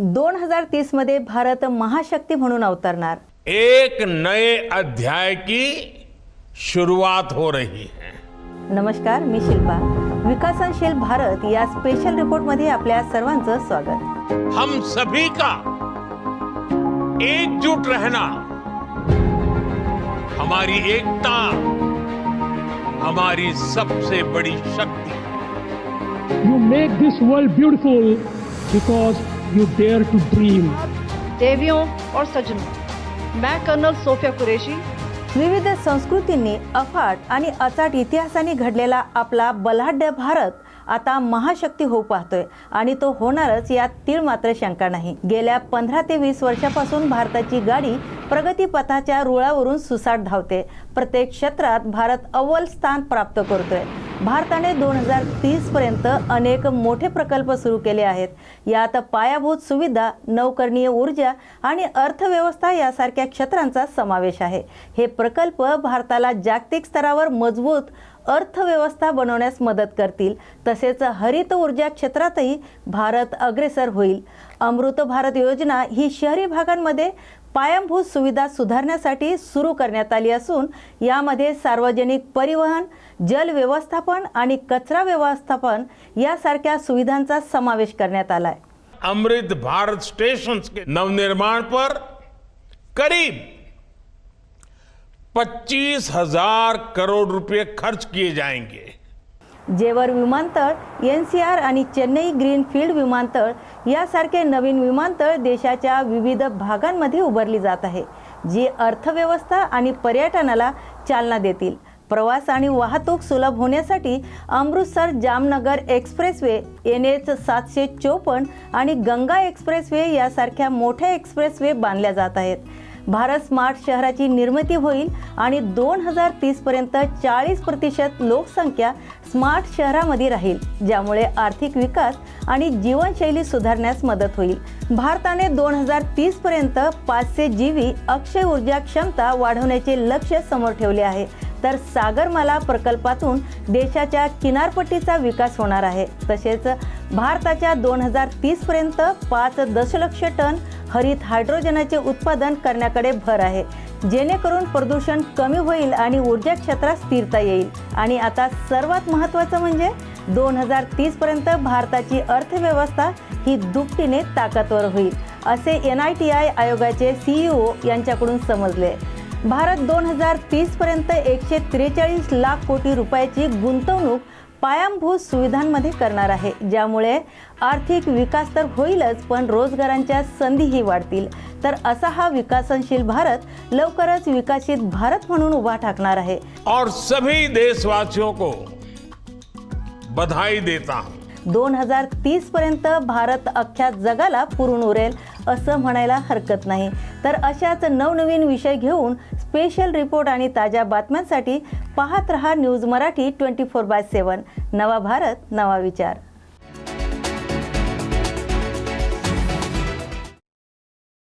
दोन हजार तीसमध्ये भारत महाशक्ती म्हणून अवतरणार. एक नए अध्याय की शुरुआत हो रही है। नमस्कार मी शिल्पा. विकसनशील भारत या स्पेशल रिपोर्टमध्ये आपल्या सर्वांचं स्वागत. हम सभी का एकजुट रहना हमारी एकता हमारी सबसे बड़ी शक्ति। You make this world beautiful because you dare to dream. देवियों और सज्जनों मैं कर्नल सोफिया कुरेशी विविध संस्कृतींनी अफाट आणि अचाट इतिहासाने घडलेला आपला बलाढ्य भारत आता महाशक्ती होऊ पाहतोय आणि तो होणारच यात तीळ मात्र शंका नाही. गेल्या पंधरा ते वीस वर्षापासून भारताची गाडी प्रगतीपथाच्या रुळावरून सुसाट धावते. प्रत्येक क्षेत्रात भारत अव्वल स्थान प्राप्त करतोय. भारताने दोन हजार तीस पर्यंत अनेक मोठे प्रकल्प सुरू केले आहेत. यात पायाभूत सुविधा नवकरणीय ऊर्जा आणि अर्थव्यवस्था यासारख्या क्षेत्रांचा समावेश आहे. हे प्रकल्प भारताला जागतिक स्तरावर मजबूत अर्थव्यवस्था बनवण्यास मदत करतील. तसेच हरित ऊर्जा क्षेत्रातही भारत अग्रेसर होईल. अमृत भारत योजना ही शहरी भागांमध्ये पायाभूत सुविधा सुधारण्यासाठी सुरू करण्यात आली असून यामध्ये सार्वजनिक परिवहन जल व्यवस्थापन आणि कचरा व्यवस्थापन यासारख्या सुविधांचा समावेश करण्यात आला आहे अमृत भारत स्टेशन के नवनिर्माण पर करीब पच्चीस हजार करोड़ रुपए खर्च किए जाएंगे। जेवर विमानतळ एन सी आर आणि चेन्नई ग्रीनफील्ड विमानतळ यासारखे नवीन विमानतळ देशाच्या विविध भागांमध्ये उभारली जात आहे जी अर्थव्यवस्था आणि पर्यटनाला चालना देतील. प्रवास आणि वाहतूक सुलभ होण्यासाठी Amritsar Jamnagar expressway N H सातशे चोपन्न आणि गंगा एक्सप्रेसवे यासारख्या मोठ्या एक्सप्रेसवे बांधल्या जात आहेत. भारत स्मार्ट शहराची निर्मिती होईल आणि दोन हजार तीसपर्यंत चाळीस प्रतिशत लोकसंख्या स्मार्ट शहरामध्ये राहील ज्यामुळे आर्थिक विकास आणि जीवनशैली सुधारण्यास मदत होईल. भारताने दोन हजार तीसपर्यंत पाचशे जी व्ही अक्षय ऊर्जा क्षमता वाढवण्याचे लक्ष समोर ठेवले आहे. तर सागरमाला प्रकल्पातून देशाच्या किनारपट्टीचा विकास होणार आहे. तसेच भारताच्या दोन हजार तीसपर्यंत पाच दशलक्ष टन हरित हायड्रोजनाचे उत्पादन करण्याकडे भर आहे. जेणेकरून प्रदूषण कमी होईल आणि ऊर्जा क्षेत्रात स्थिरता येईल. आणि आता सर्वात महत्त्वाचं म्हणजे दोन हजार तीसपर्यंत भारताची अर्थव्यवस्था ही दुपटीने ताकदवर होईल असे एन आय टी आय आयोगाचे सीईओ यांच्याकडून समजले. भारत दोन हजार तीसपर्यंत एकशे त्रेचाळीस लाख कोटी रुपयाची गुंतवणूक पायाभूत सुविधांमध्ये करणार आहे. ज्यामुळे आर्थिक विकास तर होईलच पण रोजगारांच्या संधीही वाढतील. तर असा हा विकासनशील भारत लवकरच विकसित भारत म्हणून उभा ठाकणार आहे. और सभी देशवासियों को बधाई देता हूं। दोन हजार तीसपर्यंत भारत अख्ख्या जगाला पुरून उरेल असं म्हणायला हरकत नाही. तर अशाच नवनवीन विषय घेऊन स्पेशल रिपोर्ट आणि ताज्या बातम्यांसाठी पाहत रहा news Marathi twenty four by seven. नवा भारत नवा विचार.